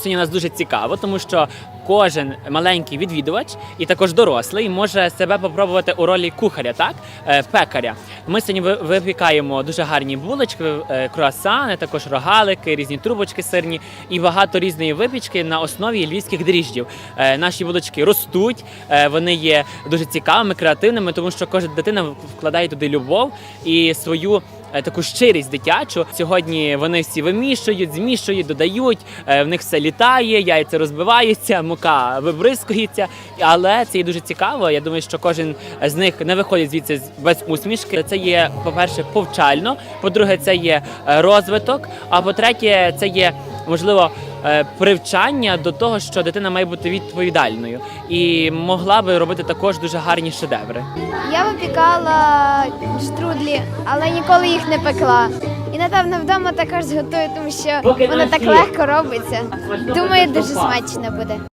Сьогодні нас дуже цікаво, тому що кожен маленький відвідувач і також дорослий може себе попробувати у ролі кухаря, так Е, пекаря. Ми сьогодні випікаємо дуже гарні булочки, е, круасани, також рогалики, різні трубочки сирні і багато різної випічки на основі львівських дріжджів. Е, Наші булочки ростуть, вони є дуже цікавими, креативними, тому що кожна дитина вкладає туди любов і свою таку щирість дитячу. Сьогодні вони всі вимішують, змішують, додають. е, В них все літає, яйця розбиваються, мука вибризкується. Але це є дуже цікаво. Я думаю, що кожен з них не виходить звідси без усмішки. Це є, по-перше, повчально. По-друге, це є е, розвиток. А по-третє, це є можливо. Е, Привчання до того, що дитина має бути відповідальною і могла би робити також дуже гарні шедеври. Я випікала штрудлі, але ніколи їх не пекла. І напевно вдома також зготую, тому що воно так легко робиться. Думаю, дуже смачно буде.